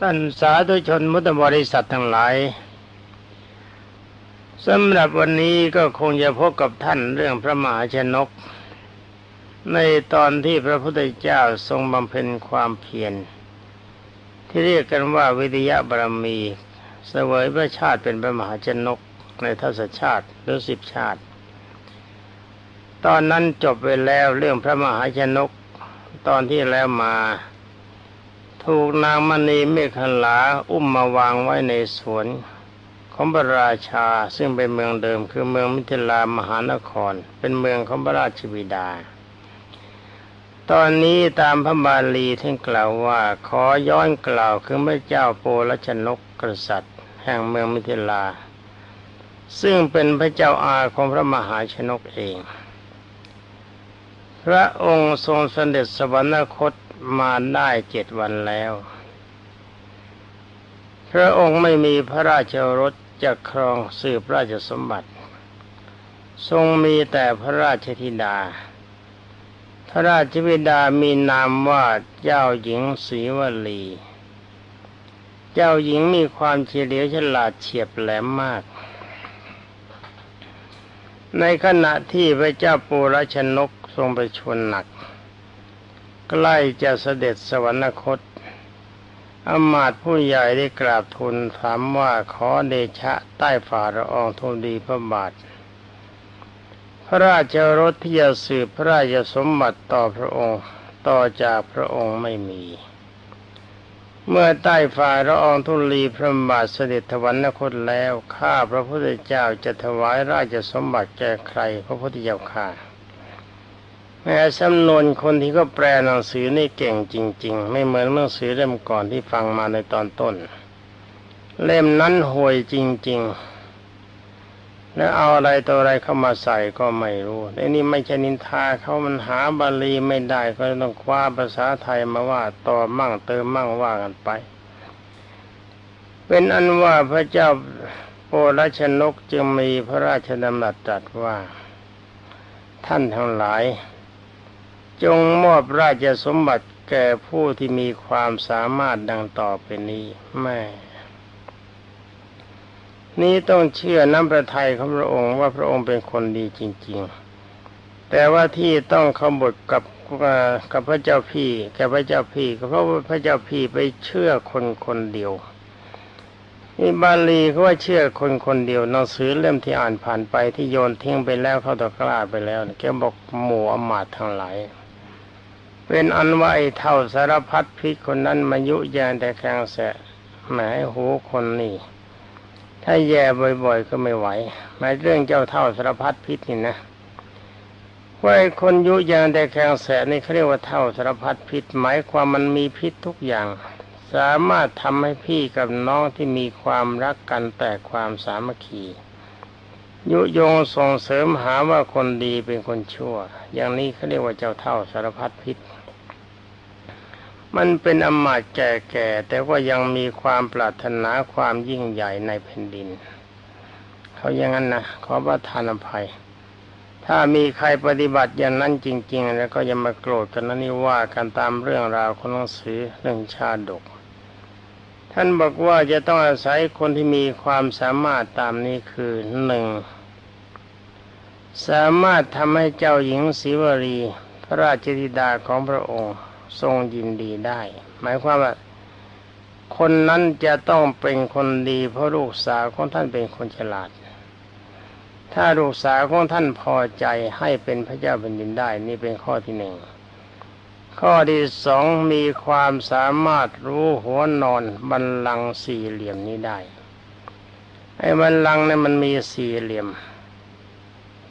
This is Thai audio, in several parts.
ท่านสาธุชนมุตบริษัททั้งหลายสำหรับวันนี้ก็คงจะพบกับท่านเรื่องพระมหาชนก ในตอนที่พระพุทธเจ้าทรงบำเพ็ญความเพียรที่เรียกกันว่าวิทยาบารมีเสวยพระชาติเป็นพระมหาชนกในทศชาติหรือสิบชาติ ตอนนั้นจบไปแล้วเรื่องพระมหาชนก ตอนที่แล้วมา ถูกนางมณีเมฆลาอุ้มมาวางไว้ในสวนของพระราชาซึ่งเป็นเมืองเดิมคือเมืองมิถิลามหานคร เป็นเมืองของพระราชบิดา ตอนนี้ตามพระบาลีท่านกล่าวว่าขอย้อนกล่าวคือพระเจ้าโปลชนกกษัตริย์ แห่งเมืองมิถิลา ซึ่งเป็นพระเจ้าอาของพระมหาชนกเอง พระองค์ทรงเสด็จสวรรคต มาได้เจ็ดวันแล้ว พระองค์ไม่มีพระราชรถจะครองสืบราชสมบัติ ทรงมีแต่พระราชธิดา พระราชบิดามีนามว่าเจ้าหญิงศรีวลี เจ้าหญิงมีความเฉลียวฉลาดเฉียบแหลมมาก ในขณะที่พระเจ้าปูรชนกทรงประชวรหนัก ใกล้จะเสด็จสวรรคตอมาตผู้ใหญ่ได้กราบทูลถามว่าขอเดชะใต้ฝ่าละอองทูลดีพระบาท พระราชรถที่จะสืบพระราชสมบัติต่อพระองค์ต่อจากพระองค์ไม่มี เมื่อใต้ฝ่าละอองทุลีพระบาทเสด็จถวันนครแล้ว ข้าพระพุทธเจ้าจะถวายราชสมบัติแก่ใครพระพุทธเจ้าข้า แม้สำนวนคนที่ก็แปลหนังสือนี่เก่งจริง ๆ ไม่เหมือนหนังสือเล่มก่อนที่ฟังมาในตอนต้น เล่มนั้นห่วยจริง ๆ แล้วเอาอะไรตัวอะไรเข้ามาใส่ก็ไม่รู้ไอ้นี่ไม่ใช่นินทาเขามันหาบาลีไม่ได้ก็ต้องคว้าภาษาไทยมาว่าต่อมั่งเติมมั่งว่ากันไป เป็นอันว่าพระเจ้าโปรชนกจึงมีพระราชดำรัสตรัสว่า ท่านทั้งหลาย จงมอบราชสมบัติแก่ผู้ที่มีความสามารถดังต่อไปนี้แม่นี้ต้องเชื่อน้ำพระทัยของพระองค์ว่าพระองค์เป็นคนดีจริง ๆ แต่ว่าที่ต้องขบฏกับกับพระเจ้าพี่แกพระเจ้าพี่ก็เพราะว่าพระเจ้าพี่ไปเชื่อคนคนเดียวนี่บาลีเขาว่าเชื่อคนคนเดียวหนังสือเล่มที่อ่านผ่านไปที่โยนทิ้งไปแล้วเขาตะกร้าไปแล้วแกบอกหมู่อมาตทั้งหลาย เป็นอันว่าไอ้เท่าสารพัดพิษคนนั้นมายุแยงแต่แข็งแสหมายหูคนนี่ถ้าแย่บ่อย ๆ ก็ไม่ไหวหมายเรื่องเจ้าเท่าสารพัดพิษนี่นะว่าไอ้คนยุยงแต่แข็งแสนี่เขาเรียกว่าเท่าสารพัดพิษ หมายความมันมีพิษทุกอย่าง สามารถทำให้พี่กับน้องที่มีความรักกันแต่ความสามัคคียุยงส่งเสริมหาว่าคนดีเป็นคนชั่ว อย่างนี้เขาเรียกว่าเจ้าเท่าสารพัดพิษ มันเป็นอมาตแก่ๆแต่ว่ายังมีความปรารถนาความยิ่งใหญ่ในแผ่นดิน เขาอย่างนั้นนะขอประทานอภัย ถ้ามีใครปฏิบัติอย่างนั้นจริง ๆ แล้วก็อย่ามาโกรธกันนะนี่ว่ากันตามเรื่องราวของหนังสือเรื่องชาดก ท่านบอกว่าจะต้องอาศัยคนที่มีความสามารถตามนี้คือหนึ่งสามารถทำให้เจ้าหญิงศิวรี พระราชธิดาของพระองค์ ทรงยินดีได้ หมายความว่า คนนั้นจะต้องเป็นคนดีเพราะลูกสาวของท่านเป็นคนฉลาด ถ้าลูกสาวของท่านพอใจให้เป็นพระเจ้าแผ่นดินได้ นี่เป็นข้อที่หนึ่งข้อที่สองมีความสามารถรู้หัวนอนบันลังสี่เหลี่ยมนี้ได้ไอ้บันลังเนี่ยมันมีสี่เหลี่ยม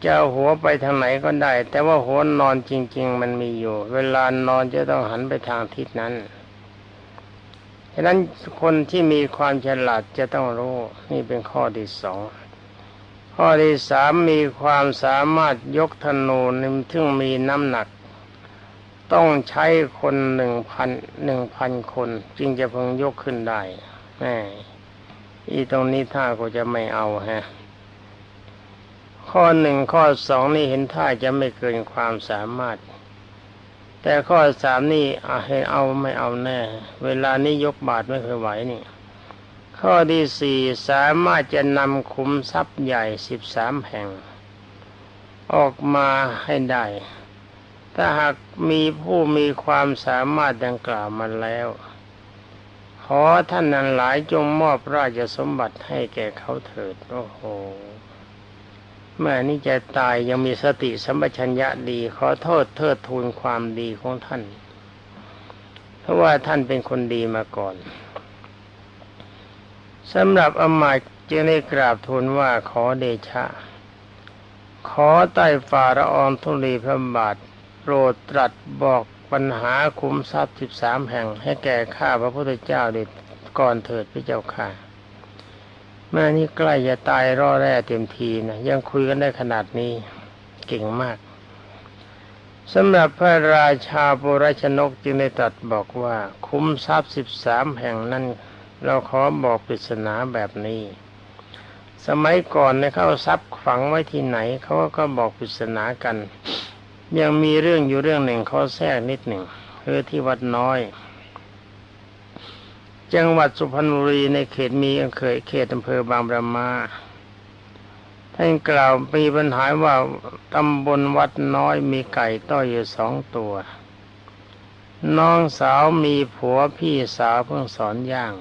จะเอาหัวไปทางไหนก็ได้ แต่ว่าหัวนอนจริง ๆ มันมีอยู่ เวลานอนจะต้องหันไปทางทิศนั้นฉะนั้นคนที่มีความฉลาดจะต้องรู้ นี่เป็นข้อที่สองข้อที่สามมีความสามารถยกธนูนิ่มทึ่งมีน้ำหนัก ต้องใช้คนหนึ่งพันหนึ่งพันคน จึงจะเพิ่งยกขึ้นได้แม่อีตรงนี้ถ้าก็จะไม่เอาฮะ ข้อหนึ่งข้อสองนี่เห็นท่าจะไม่เกินความสามารถ แต่ข้อสามนี่อะให้เอาไม่เอาแน่ เวลานี้ยกบาทไม่เคยไหวนี่ ข้อที่สี่สามารถจะนำคุมทรัพย์ใหญ่สิบสามแห่ง ออกมาให้ได้ ถ้าหากมีผู้มีความสามารถดังกล่าวมาแล้ว ขอท่านนั้นหลายจงมอบราชสมบัติให้แก่เขาเถิด โอ้โห แม่นี่จะตายยังมีสติสัมปชัญญะดีขอโทษเทิดทูนความดีของท่าน เพราะว่าท่านเป็นคนดีมาก่อนสำหรับอมาตจึงได้กราบทูลว่าขอเดชะ ขอใต้ฝ่าละอองธุลีพระบาทโปรดตรัสบอกปัญหาคุ้มทรัพย์สิบสามแห่งให้แก่ข้าพระพุทธเจ้าเด็ดก่อนเถิดพระเจ้าค่ะ แม่นี่ใกล้จะตายร่อแร่เต็มทีนะยังคุยกันได้ขนาดนี้เก่งมากสำหรับพระราชาปุรชนกจึงได้ตรัสบอกว่าคุ้มทรัพย์สิบสามแห่งนั้น เราขอบอกปริศนาแบบนี้ สมัยก่อนเนี่ยเขาเอาทรัพย์ฝังไว้ที่ไหนเขาก็บอกปริศนากัน ยังมีเรื่องอยู่เรื่องหนึ่งเขาแทรกนิดหนึ่งคือที่วัดน้อย จังหวัดสุพรรณบุรีในเขตมีเคยเขตอำเภอบางประมาท่านกล่าวมีปัญหาว่าตำบลวัดน้อยมีไก่ต้อยอยู่สองตัว น้องสาวมีผัวพี่สาวเพิ่งสอนย่าง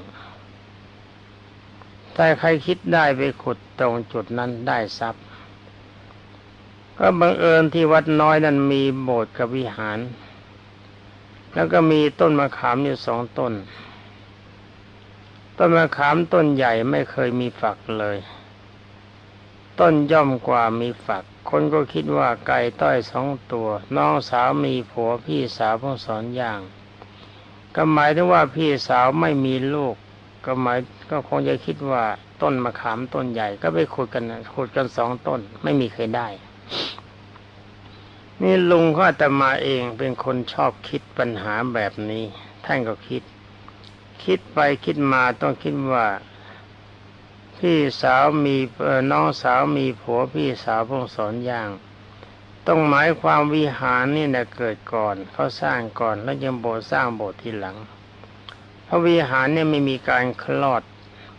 แต่ใครคิดได้ไปขุดตรงจุดนั้นได้ทรัพย์ ก็บังเอิญที่วัดน้อยนั้นมีโบสถ์กับวิหาร แล้วก็มีต้นมะขามอยู่สองต้น ต้นมะขามต้นใหญ่ไม่เคยมีฝักเลย ต้นย่อมกว่ามีฝัก คนก็คิดว่าไก่ต้อยสองตัว น้องสาวมีผัวพี่สาวเพิ่งสอนอย่าง ก็หมายถึงว่าพี่สาวไม่มีลูก ก็หมายก็คงจะคิดว่าต้นมะขามต้นใหญ่ก็ไปขุดกันขุดกันสองต้น ไม่มีใครได้ นี่ลุงก็แต่มาเองเป็นคนชอบคิดปัญหาแบบนี้ ท่านก็คิด คิดไปคิดมาต้องคิดว่า พี่สาวมีน้องสาวมีผัวพี่สาวพงสอนอย่าง ต้องหมายความวิหารนี่นะเกิดก่อนเขาสร้างก่อนแล้วยังโบสถ์สร้างโบสถ์ทีหลัง เพราะวิหารเนี่ยไม่มีการคลอด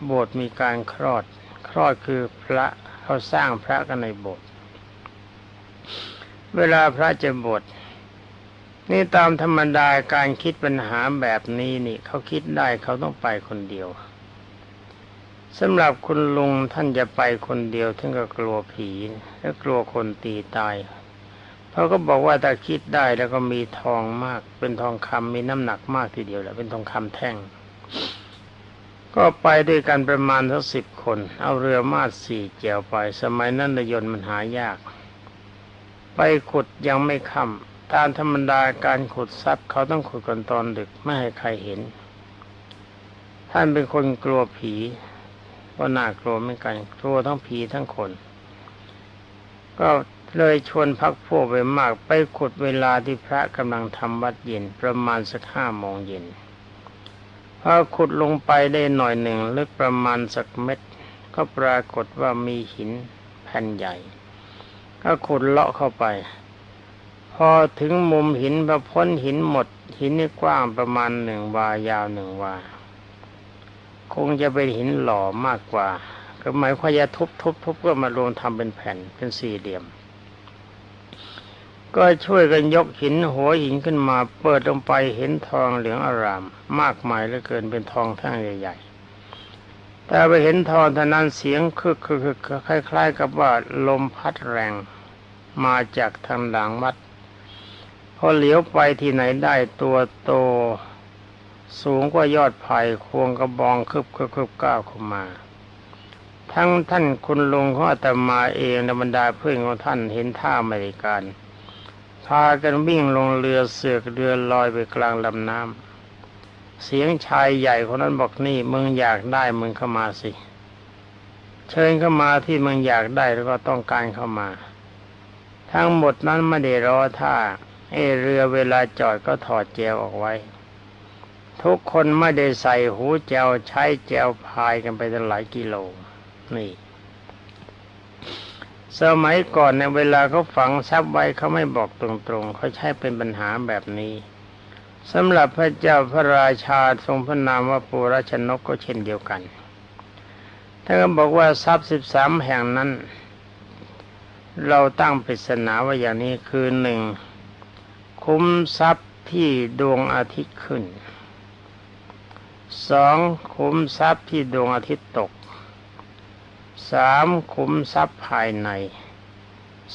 โบสถ์มีการคลอด คลอดคือพระเขาสร้างพระกันในโบสถ์เวลาพระจะบวช นี่ตามธรรมดาการคิดปัญหาแบบนี้นี่เขาคิดได้เขาต้องไปคนเดียวสำหรับคุณลุงท่านจะไปคนเดียวท่านก็กลัวผีและกลัวคนตีตายเขาก็บอกว่าถ้าคิดได้แล้วก็มีทองมาก เป็นทองคำมีน้ำหนักมากทีเดียวแหละเป็นทองคำแท่ง ก็ไปด้วยกันประมาณทั้งสิบคน เอาเรือมาดสี่เจียวไป สมัยนั้นเรือยนต์มันหายาก ไปขุดยังไม่ค่ำ ตามธรรมดาการขุดทรัพย์เขาต้องขุดกันตอนดึกไม่ให้ใครเห็น ท่านเป็นคนกลัวผีก็น่ากลัวเหมือนกันกลัวทั้งผีทั้งคน ก็เลยชวนพักพวกไปมากไปขุดเวลาที่พระกำลังทำวัดเย็นประมาณสักห้าโมงเย็นพอขุดลงไปได้หน่อยหนึ่งลึกประมาณสักเม็ด ก็ปรากฏว่ามีหินแผ่นใหญ่ ก็ขุดเลาะเข้าไป พอถึงมุมหินพอพ้นหินหมด หินนี่กว้างประมาณหนึ่งวายาวหนึ่งวา คงจะเป็นหินหล่อมากกว่า ก็หมายความจะทุบทุบทุบก็มารวมทำเป็นแผ่นเป็นสี่เหลี่ยม ก็ช่วยกันยกหินหัวหินขึ้นมาเปิดลงไปเห็นทองเหลืองอาราม มากมายเหลือเกินเป็นทองแท่งใหญ่ๆแต่ไปเห็นทองท่านั้นเสียงคึกคึกคึกคล้าย ๆ กับว่าลมพัดแรงมาจากทางหลังวัด พอเหลียวไปที่ไหนได้ตัวโต สูงกว่ายอดไผ่ควงกระบองคึบคึบคึบก้าวเข้ามา ทั้งท่านคุณลุงของอาตมาเองและบรรดาเพื่อนของท่านเห็นท่าอเมริการพากันวิ่งลงเรือเสือกเรือลอยไปกลางลำน้ำเสียงชายใหญ่คนนั้นบอกนี่มึงอยากได้มึงเข้ามาสิ เชิญเข้ามาที่มึงอยากได้แล้วก็ต้องการเข้ามา ทั้งหมดนั้นไม่ได้รอท่า เอเรือเวลาจอดก็ถอดแจวออกไว้ ทุกคนไม่ได้ใส่หูแจวใช้แจวพายกันไปตั้งหลายกิโล นี่ สมัยก่อนในเวลาเขาฝังทรัพย์ไว้เขาไม่บอกตรงๆเขาใช้เป็นปัญหาแบบนี้สำหรับพระเจ้าพระราชาทรงพระนามว่าปุราชนกก็เช่นเดียวกันท่านก็บอกว่าทรัพย์สิบสามแห่งนั้น เราตั้งปริศนาว่าอย่างนี้คือหนึ่ง คุ้มทรัพย์ที่ดวงอาทิตย์ขึ้นสองคุ้มทรัพย์ที่ดวงอาทิตย์ตกสามคุ้มทรัพย์ภายใน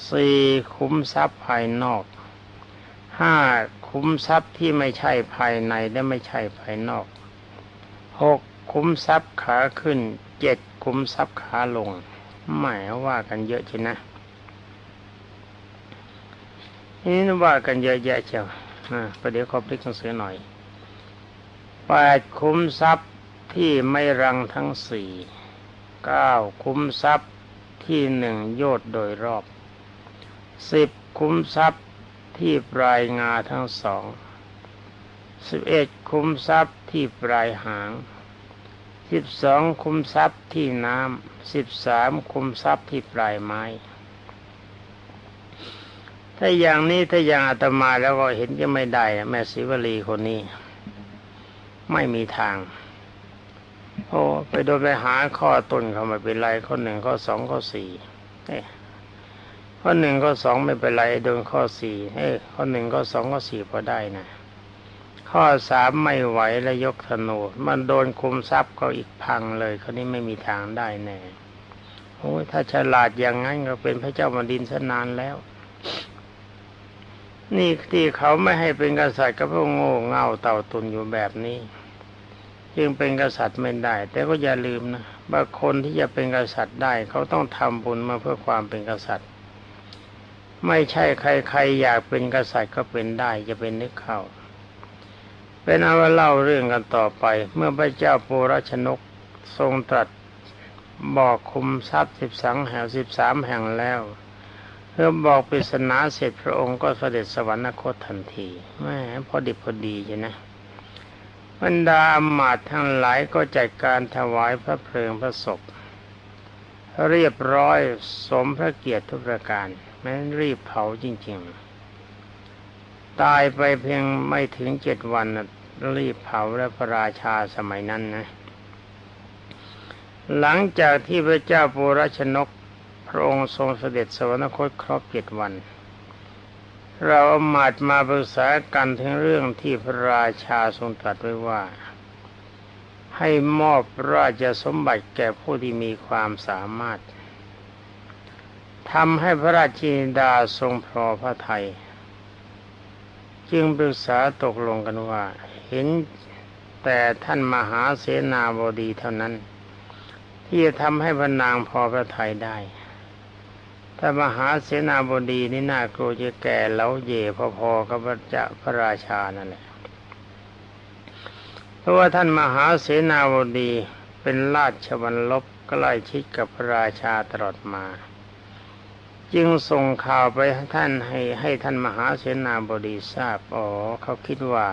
สี่คุ้มทรัพย์ภายนอกห้าคุ้มทรัพย์ที่ไม่ใช่ภายในและไม่ใช่ภายนอกหกคุ้มทรัพย์ขาขึ้นเจ็ดคุ้มทรัพย์ขาลงหมายว่ากันเยอะใช่นะ นี่ว่ากันเยอะแยะเชียวอ่าประเดี๋ยวขอพลิกหนังสือหน่อยแปดคุ้มทรัพย์ที่ไม่รังทั้งสี่เก้าคุ้มทรัพย์ที่หนึ่งโยดโดยรอบสิบคุ้มทรัพย์ที่ปลายงาทั้งสองสิบเอ็ดคุ้มทรัพย์ที่ปลายหางสิบสองคุ้มทรัพย์ที่น้ำสิบสามคุ้มทรัพย์ที่ปลายไม้ ถ้าอย่างนี้ถ้าอย่างอาตมาแล้วก็เห็นจะไม่ได้ แม่ศิวลีคนนี้ ไม่มีทาง โอ้ไปโดนไปหาข้อต้นเขาไม่เป็นไรข้อหนึ่งข้อสองข้อสี่ข้อหนึ่งข้อสองไม่เป็นไรโดนข้อสี่เอ้ข้อหนึ่งข้อสองข้อสี่พอได้นะข้อสามไม่ไหวแล้วยกธนูมันโดนคุมทรัพย์ก็อีกพังเลยคนนี้ไม่มีทางได้แน่โอ้ยถ้าฉลาดอย่างนั้นก็เป็นพระเจ้าแผ่นดินซะนานแล้ว นี่ที่เขาไม่ให้เป็นกษัตริย์ก็เพราะโง่เง่าเต่าตุนอยู่แบบนี้ จึงเป็นกษัตริย์ไม่ได้ แต่ก็อย่าลืมนะว่าคนที่จะเป็นกษัตริย์ได้ เขาต้องทำบุญมาเพื่อความเป็นกษัตริย์ ไม่ใช่ใครๆอยากเป็นกษัตริย์ก็เป็นได้จะเป็นนึกเข้าเป็นเอาว่าเล่าเรื่องกันต่อไป เมื่อพระเจ้าปูรชนกทรงตรัสบอกคุมทรัพย์สิบสองแห่งสิบสามแห่งแล้ว เพื่อบอกปริศนาเสร็จพระองค์ก็เสด็จสวรรคตทันทีแม่พอดิบพอดีใช่นะบรรดาอมาตย์ทั้งหลายก็จัดการถวายพระเพลิงพระศพ เรียบร้อยสมพระเกียรติทุกประการแม้รีบเผาจริงๆ ตายไปเพียงไม่ถึงเจ็ดวันรีบเผาและพระราชาสมัยนั้นนะ หลังจากที่พระเจ้าปุรชนก พระองค์ทรงเสด็จสวรรคตครบเจ็ดวัน เราอมาตมาปรึกษากันถึงเรื่องที่พระราชาทรงตรัสไว้ว่า ให้มอบราชสมบัติแก่ผู้ที่มีความสามารถทำให้พระราชินดาทรงพอพระไทย จึงปรึกษาตกลงกันว่า เห็นแต่ท่านมหาเสนาบดีเท่านั้น ที่จะทำให้พระนางพอพระไทยได้ ถ้ามหาเสนาบดีนี่น่ากลัวจะแก่แล้วเย่พอๆกับพระเจ้าพระราชานั่นแหละเพราะว่าท่านมหาเสนาบดีเป็นราชบัลลบใกล้ชิดกับพระราชาตลอดมา จึงส่งข่าวไปท่านให้ให้ท่านมหาเสนาบดีทราบอ๋อเขาคิดว่า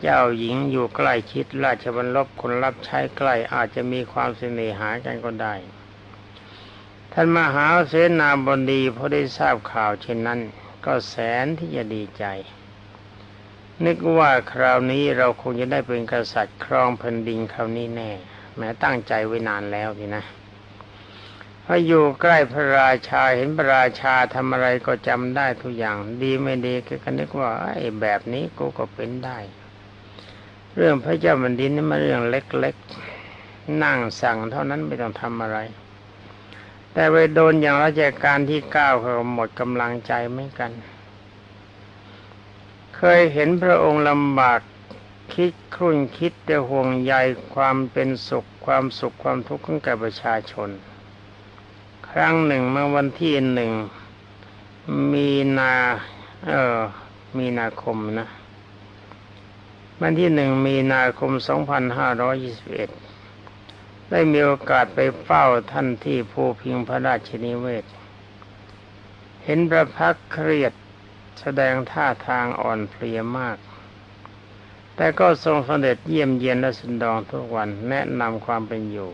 เจ้าหญิงอยู่ใกล้ชิดราชบัลลบคนรับใช้ใกล้อาจจะมีความเสน่หากันก็ได้ ท่านมหาเสนาบดีพอได้ทราบข่าวเช่นนั้น ก็แสนที่จะดีใจ นึกว่าคราวนี้เราคงจะได้เป็นกษัตริย์ครองแผ่นดินคราวนี้แน่ แม้ตั้งใจไว้นานแล้วทีนะพออยู่ใกล้พระราชาเห็นพระราชาทำอะไรก็จำได้ทุกอย่าง ดีไม่ดีก็นึกว่าไอ้แบบนี้กูก็เป็นได้ เรื่องพระเจ้าแผ่นดินนี่มาเรื่องเล็กๆนั่งสั่งเท่านั้นไม่ต้องทำอะไร แต่ไปโดนอย่างราชการที่เก้าเขาหมดกำลังใจไม่กัน เคยเห็นพระองค์ลำบากคิดครุ่นคิดแต่ห่วงใยความเป็นสุขความสุขความทุกข์ของแก่ประชาชน ครั้งหนึ่งเมื่อวันที่หนึ่งมีนาเออมีนาคมนะ วันที่หนึ่งมีนาคมสองพันห้าร้อยยี่สิบเอ็ด ได้มีโอกาสไปเฝ้าท่านที่ภูพิงพระราชนิเวศ เห็นพระพักเครียดแสดงท่าทางอ่อนเพลียมาก แต่ก็ทรงสเสด็จเยี่ยมเยียนและสันดองทุกวันแนะนำความเป็นอยู่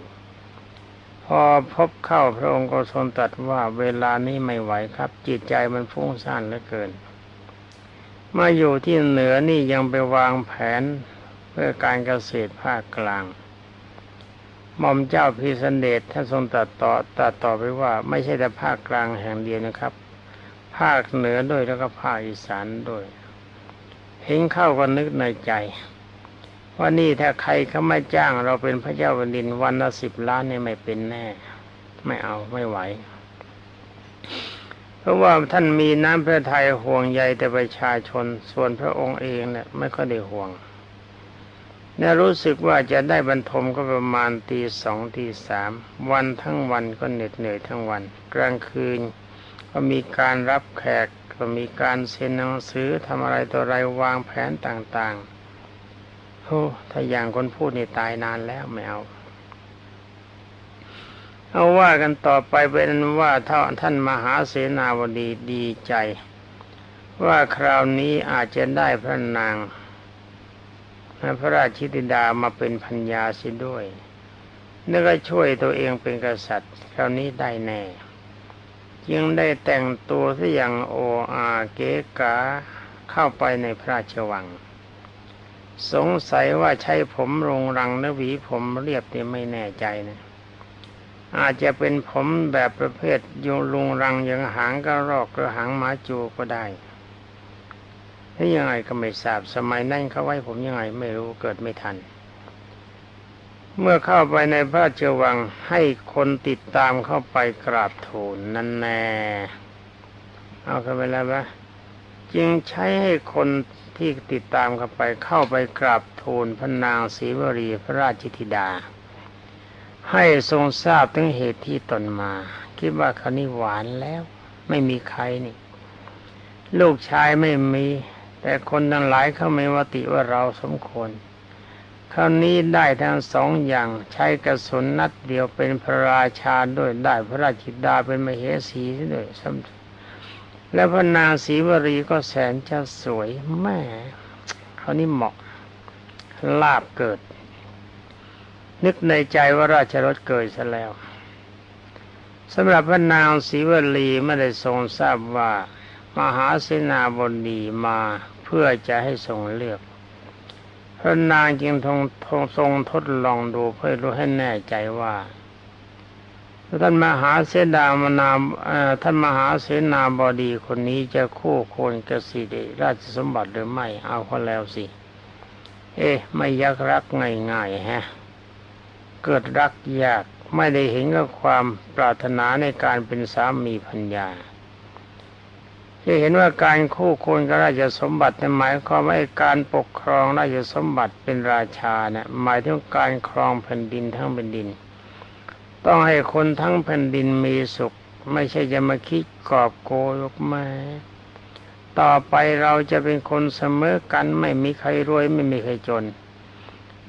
พอพบเข้าพระองค์ก็ทรงตรัสว่าเวลานี้ไม่ไหวครับ จิตใจมันฟุ้งซ่านเหลือเกิน มาอยู่ที่เหนือนี่ยังไปวางแผนเพื่อการเกษตรภาคกลาง หม่อมเจ้าพีสันเดชท่านทรงตรัสต่อตรัสต่อไปว่าไม่ใช่แต่ภาคกลางแห่งเดียวนะครับ ภาคเหนือด้วยแล้วก็ภาคอีสานด้วยเห็นเข้าก็นึกในใจว่านี่ถ้าใครเขาไม่จ้างเราเป็นพระเจ้าแผ่นดินวันละสิบล้านเนี่ยไม่เป็นแน่ ไม่เอาไม่ไหว เพราะว่าท่านมีน้ำพระทัยห่วงใยแต่ประชาชนส่วนพระองค์เองเนี่ยไม่ค่อยได้ห่วง เนี่ยรู้สึกว่าจะได้บรรทมก็ประมาณตีสองตีสามวันทั้งวันก็เหน็ดเหนื่อยทั้งวัน กลางคืน ก็มีการรับแขกก็มีการเซ็นหนังสือทำอะไรต่ออะไรวางแผนต่างๆโอ้ถ้าอย่างคนพูดนี่ตายนานแล้วไม่เอาเอาว่ากันต่อไปเป็นว่าท่านท่านมหาเสนาบดีดีใจ ว่าคราวนี้อาจจะได้พระนาง พระราชิติดามาเป็นพัญญาสิด้วยนั่นก็ช่วยตัวเองเป็นกษัตริย์ คราวนี้ได้แน่จึงได้แต่งตัวซะอย่างโออาเกกาเข้าไปในพระราชวัง สงสัยว่าใช้ผมรงรังนวีผมเรียบเนี่ไม่แน่ใจนะ อาจจะเป็นผมแบบประเภทยงลุงรังยังหางกระรอกหรือหางหมาจูก็ได้ ถ้ายังไงก็ไม่ทราบสมัยนั้นเขาไว้ผมยังไงไม่รู้เกิดไม่ทัน เมื่อเข้าไปในพระราชวังให้คนติดตามเข้าไปกราบทูลนั่นแน่เอาเข้าไปแล้วปะจึงใช้ให้คนที่ติดตามเข้าไปเข้าไปกราบทูลพระนางศรีวรีพระราชธิดา ให้ทรงทราบถึงเหตุที่ตนมา คิดว่าเขานี่หวานแล้ว ไม่มีใครนี่ ลูกชายไม่มี แต่คนทั้งหลายเขาไม่วติว่าเราสมควรคราวนี้ได้ทั้งสองอย่างใช้กระสุนนัดเดียวเป็นพระราชาด้วยได้พระราชิดาเป็นมเหสีด้วยและพระนางศรีวรีก็แสนจะสวยแม่เขานี่เหมาะลาบเกิด นึกในใจว่าราชรถเกิดซะแล้วสำหรับพระนางศรีวลีไม่ได้ทรงทราบว่า มหาเสนาบดีมาเพื่อจะให้ทรงเลือกพระนางจึงทรงทรงทดลองดูเพื่อรู้ให้แน่ใจว่าท่านมหาเสดามนาท่านมหาเสนาบดีคนนี้จะคู่ควรกับสิเดราชสมบัติหรือไม่เอาเขาแล้วสิ เอ๊ะไม่ยักรักง่ายๆฮะ เกิดรักยากไม่ได้เห็นกับความปรารถนาในการเป็นสามีพัญญา จะเห็นว่าการคู่ควรกับราชสมบัติหมายความว่าการปกครองราชสมบัติเป็นราชาเนี่ยหมายถึงการครองแผ่นดินทั้งแผ่นดิน ต้องให้คนทั้งแผ่นดินมีสุข ไม่ใช่จะมาคิดกอบโกยกมาต่อไปเราจะเป็นคนเสมอกันไม่มีใครรวยไม่มีใครจน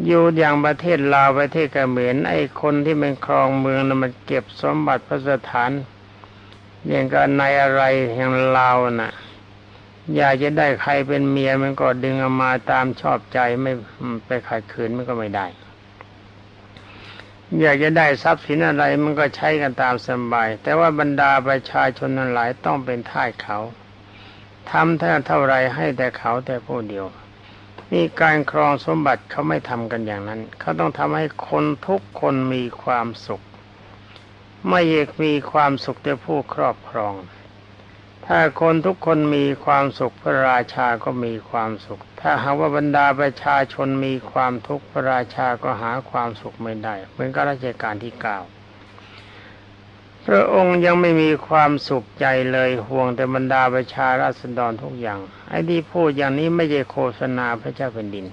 อยู่อย่างประเทศลาวประเทศเขมรไอ้คนที่เป็นครองเมืองนะมันเก็บสมบัติพระสถาน อย่างกันในอะไรแห่างเลาวน่ะ อยากจะได้ใครเป็นเมียมันก็ดึงออกมาตามชอบใจไม่ไปขัดขืนมันก็ไม่ได้ อยากจะได้ทรัพย์สินอะไรมันก็ใช้กันตามสบาย แต่ว่าบรรดาประชาชนนั้นหลายต้องเป็นท่ายเขาทำเท่าเท่าไรให้แต่เขาแต่ผู้เดียวนี่การครองสมบัติเขาไม่ทำกันอย่างนั้น เขาต้องทำให้คนทุกคนมีความสุข ไม่เอกมีความสุขแต่ผู้ครอบครอง ถ้าคนทุกคนมีความสุขพระราชาก็มีความสุข ถ้าหากว่าบรรดาประชาชนมีความทุกข์พระราชาก็หาความสุขไม่ได้เหมือนกับราชการที่เก้าพระองค์ยังไม่มีความสุขใจเลยห่วงแต่บรรดาประชาราษฎรทุกอย่าง ไอ้ที่พูดอย่างนี้ไม่ใช่โฆษณาพระเจ้าแผ่นดิน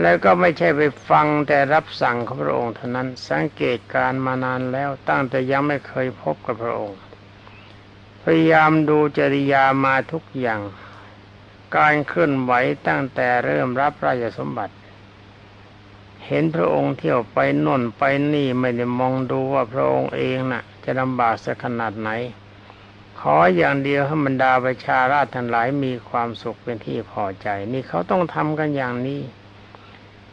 แล้วก็ไม่ใช่ไปฟังแต่รับสั่งของพระองค์เท่านั้นสังเกตการมานานแล้วตั้งแต่ยังไม่เคยพบกับพระองค์ พยายามดูจริยามาทุกอย่าง การเคลื่อนไหวตั้งแต่เริ่มรับราชสมบัติ เห็นพระองค์เที่ยวไปน่นไปนี่ไม่ได้มองดูว่าพระองค์เองน่ะ จะลำบากสักขนาดไหน ขออย่างเดียวให้บรรดาประชาราชทั้งหลายมีความสุขเป็นที่พอใจ นี่เขาต้องทำกันอย่างนี้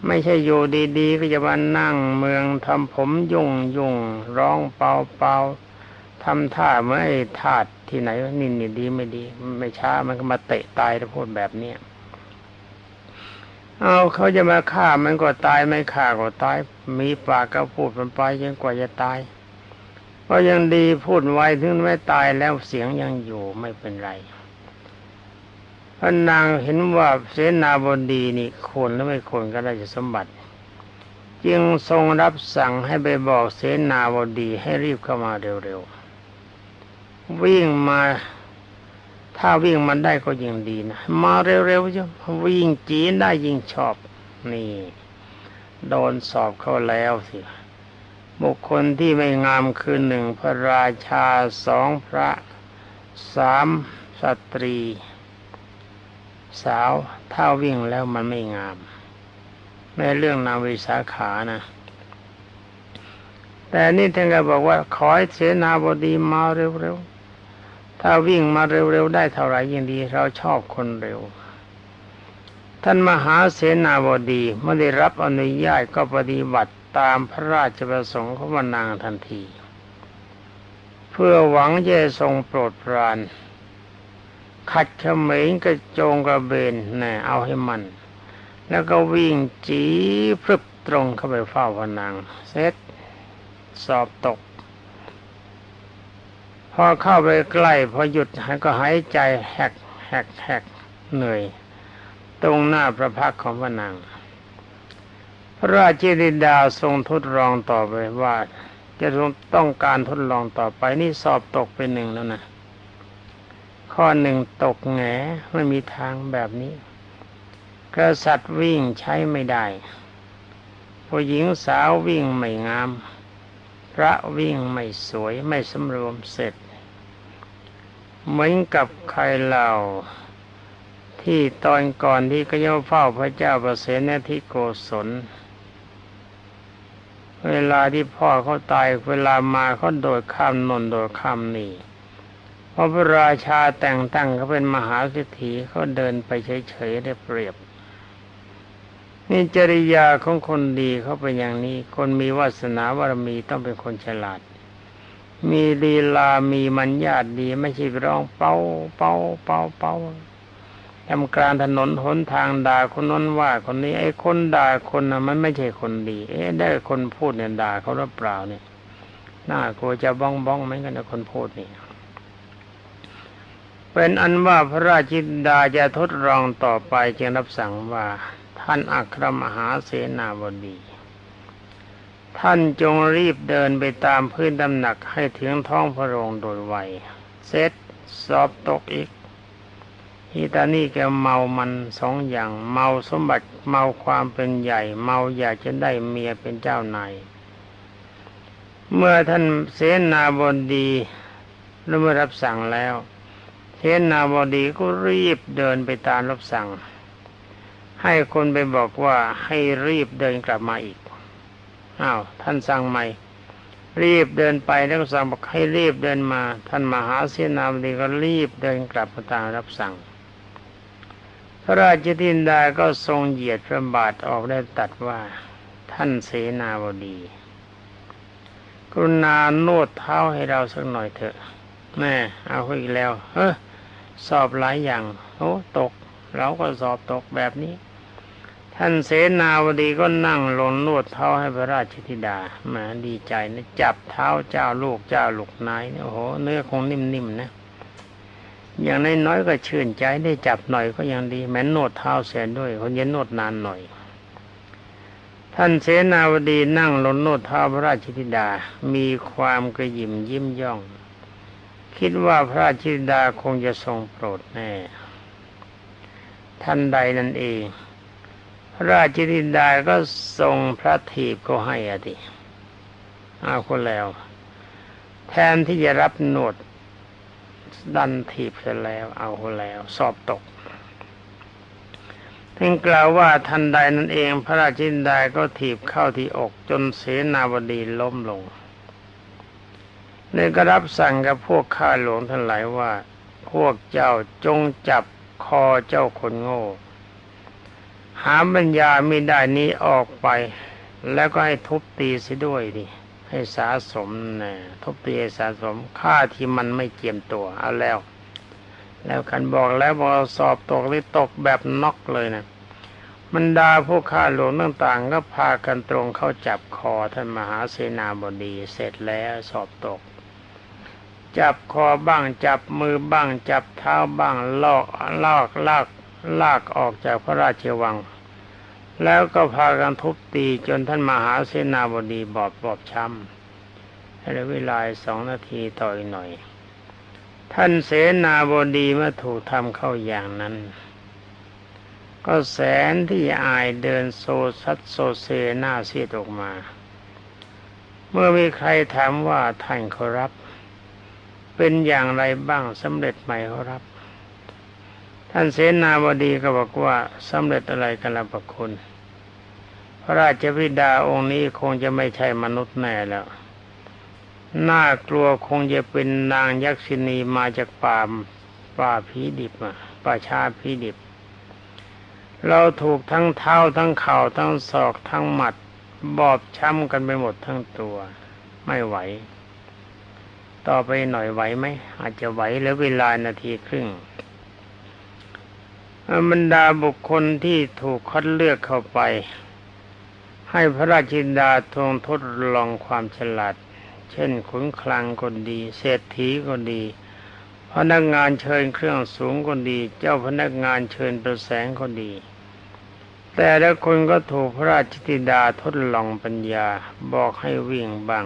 ไม่ใช่อยู่ดีๆ ก็จะมานั่งเมืองทำผมยุ่งยุ่งร้องเปล่าเปล่าทำท่าเมื่อไอ้ทาดที่ไหนว่านี่นี่ดีไม่ดี ไม่ช้ามันก็มาเตะตายถ้าพูดแบบเนี้ยเอาเขาจะมาฆ่ามันก็ตายไม่ฆ่าก็ตาย มีปากก็พูดมันไปจนกว่าจะตายก็ยังดีพูดไว้ถึงไม่ตายแล้วเสียงยังอยู่ไม่เป็นไร พระนางเห็นว่าเสนาบดีนี่ควรหรือไม่ควรก็ได้จะสมบัติ จึงทรงรับสั่งให้ไปบอกเสนาบดีให้รีบเข้ามาเร็วๆวิ่งมาถ้าวิ่งมันได้ก็ยิ่งดีนะ มาเร็วๆจ้ะวิ่งจีนได้ยิ่งชอบ นี่ โดนสอบเข้าแล้วสิบุคคลที่ไม่งามคือหนึ่งพระราชาสองพระสามสตรี สาวถ้าวิ่งแล้วมันไม่งาม ในเรื่องนาวิสาขานะแต่นี่ท่านก็บอกว่าขอให้เสนาบดีมาเร็วๆ ถ้าวิ่งมาเร็วๆ ได้เท่าไหร่ยิ่งดี เราชอบคนเร็ว ท่านมหาเสนาบดีเมื่อได้รับอนุญาตก็ปฏิบัติตามพระราชประสงค์ของนางทันที เพื่อหวังจะทรงโปรดปราน ขัดเขมงกระโจงกระเบนแน่เอาให้มัน แล้วก็วิ่งจีพรึบตรงเข้าไปเฝ้าพนางเสร็จสอบตก พอเข้าไปใกล้พอหยุดก็หายใจแหกแหกแหกเหนื่อย ตรงหน้าพระพักของพระนางพระราชธิดาทรงทดลองต่อไปว่า จะต้องการทดลองต่อไปนี่สอบตกไปหนึ่งแล้วนะ ข้อหนึ่งตกแงไม่มีทางแบบนี้ กษัตริย์วิ่งใช้ไม่ได้ผู้หญิงสาววิ่งไม่งาม พระวิ่งไม่สวยไม่สำรวมเสร็จ เหมือนกับใครเล่าที่ตอนก่อนที่ก็ย่อเฝ้าพระเจ้าประเสนทิโกศล เวลาที่พ่อเขาตายเวลามาเขาโดดข้ามนนโดดข้ามนี่ พอพระราชาแต่งตั้งเขาเป็นมหาเศรษฐีเขาเดินไปเฉยๆได้เปรียบ นี่จริยาของคนดีเขาเป็นอย่างนี้ คนมีวาสนาบารมีต้องเป็นคนฉลาด มีลีลามีมัญญาตดีไม่ใช่ร้องเป้าเป้าเป้าเป้าทำกลารถนนหนทางด่าคนนั้นว่าคนนี้ ไอ้คนด่าคนนะมันไม่ใช่คนดี เอ๊ะได้คนพูดเนี่ยด่าเขาหรือเปล่าเนี่ยน่ากลัวจะบ้องบ้องเหมกันนะคนพูดนี่ เป็นอันว่าพระราชินดาจะทดลองต่อไปจึงรับสั่งว่าท่านอัครมหาเสนาบดีท่านจงรีบเดินไปตามพื้นตำหนักให้ถึงท้องพระโรงโดยไวเสร็จสอบตกอีกฮีตานี่แกเมามันสองอย่าง เมาสมบัติเมาความเป็นใหญ่ เมาอยากจะได้เมียเป็นเจ้านายเมื่อท่านเสนาบดีแล้วเมื่อรับสั่งแล้ว เสนาบดีก็รีบเดินไปตามรับสั่ง ให้คนไปบอกว่าให้รีบเดินกลับมาอีกอ้าวท่านสั่งใหม่ รีบเดินไปแล้วก็สั่งบอกให้รีบเดินมา ท่านมหาเสนาบดีก็รีบเดินกลับมาตามรับสั่ง พระราชทินดาก็ทรงเหยียดพระบาทออกได้ตัดว่าท่านเสนาบดี กรุณาโนดเท้าให้เราสักหน่อยเถอะแม่เอาอีกแล้ว เฮ้ สอบหลายอย่างโอ้ตก เราก็สอบตกแบบนี้ ท่านเสนาวดีก็นั่งลงนวดเท้าให้พระราชธิดาแหมาดีใจนะจับเท้าเจ้าลูกเจ้าลูกนายโอ้โหเนื้อคงนิ่มๆนะอย่างน้อยๆก็ชื่นใจได้จับหน่อยก็ยังดีแม้นวดเท้าเสียด้วยคนเย็นนวดนานหน่อย ท่านเสนาวดีนั่งลงนวดเท้าพระราชธิดา มีความกระยิมยิ้มย่อง คิดว่าพระราชธิดาคงจะทรงโปรดแน่ท่านใดนั่นเอง พระราชธิดาก็ทรงพระถีบก็ให้อดีเอาคนแล้ว แทนที่จะรับโนดดันถีบเสร็จแล้ว เอาคนแล้ว สอบตกท่านกล่าวว่าทันใดนั่นเอง พระราชินดาก็ถีบเข้าที่อกจนเสนาบดีล้มลง เลยก็รับสั่งกับพวกข้าหลวงทั้งหลายว่า พวกเจ้าจงจับคอเจ้าคนโง่ หาปัญญาไม่ได้นี้ออกไป แล้วก็ให้ทุบตีเสิด้วยดิให้สะสมนะทุบตีให้สะสมค่าที่มันไม่เจียมตัวเอาแล้ว แล้วกันบอกแล้วบอกสอบตกหรือตกแบบน็อกเลยนะมันดาผู้ฆ่าหลวงต่างๆ ก็พากันตรงเข้าจับคอท่านมหาเสนาบดีเสร็จแล้วสอบตก จับคอบ้างจับมือบ้าง จับเท้าบ้างลอกลากลากลากออกจากพระราชวัง แล้วก็พากันทุบตีจนท่านมหาเสนาบดีบอบบอบช้ำให้เวลาสองนาทีต่ออีกหน่อย ท่านเสนาบดีเมื่อถูกทำเข้าอย่างนั้น ก็แสนที่อายเดินโซซัดโซเซหน้าซีดออกมา เมื่อมีใครถามว่าท่านเขารับ เป็นอย่างไรบ้างสำเร็จไหมเขารับ ท่านเสนาบดีก็บอกว่าสำเร็จอะไรกันละประคุณ พระราชบิดาองค์นี้คงจะไม่ใช่มนุษย์แน่แล้วน่ากลัวคงจะเป็นนางยักษินีมาจากป่าป่าผีดิบมาป่าชาผีดิบ เราถูกทั้งเท้าทั้งเข่าทั้งศอกทั้งหมัด บอบช้ำกันไปหมดทั้งตัว ไม่ไหว ต่อไปหน่อยไหวไหมอาจจะไหวแล้วเวลานาทีครึ่งบรรดาบุคคลที่ถูกคัดเลือกเข้าไป ให้พระราชินดาทรงทดลองความฉลาด เช่นขุนคลังคนดี เศรษฐีคนดี พนักงานเชิญเครื่องสูงคนดี เจ้าพนักงานเชิญประแสงคนดี แต่ละคนก็ถูกพระราชธิดาทดลองปัญญาบอกให้วิ่งบ้าง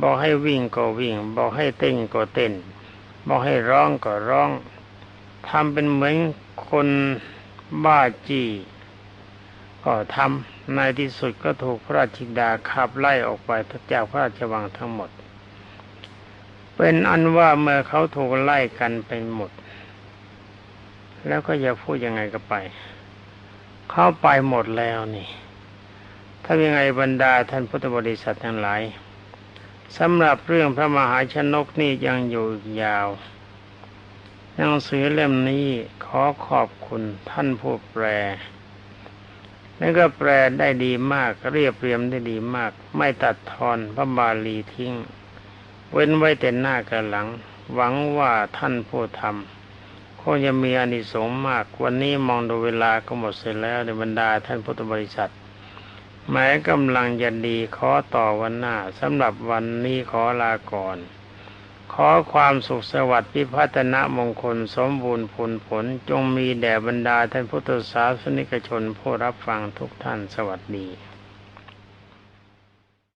บอกให้วิ่งก็วิ่ง บอกให้เต้นก็เต้น บอกให้ร้องก็ร้องทำเป็นเหมือนคนบ้าจี้ก็ทำในที่สุดก็ถูกพระราชิดาขับไล่ออกไปจากพระราชวังทั้งหมด เป็นอันว่าเมื่อเขาถูกไล่กันไปหมด แล้วก็อย่าพูดยังไงก็ไป เข้าไปหมดแล้วนี่ ถ้ายังไงบรรดาท่านพุทธบริษัททั้งหลาย สำหรับเรื่องพระมหาชนกนี่ยังอยู่ยาว หนังสือเล่มนี้ขอขอบคุณท่านผู้แปลนั่นก็แปลได้ดีมากเรียบเรียมได้ดีมาก ไม่ตัดทอนพระบาลีทิ้ง เว้นไว้แต่หน้ากับหลัง หวังว่าท่านผู้ทำคงจะมีอานิสงส์มาก วันนี้มองดูเวลาก็หมดเสร็จแล้วในบรรดาท่านพุทธบริษัท แม้กำลังจะดีขอต่อวันหน้าสำหรับวันนี้ขอลาก่อน ขอความสุขสวัสดิ์พิพัฒนมงคลสมบูรณ์ผลผล จงมีแด่บรรดาท่านพุทธศาสนิกชนผู้รับฟังทุกท่านสวัสดี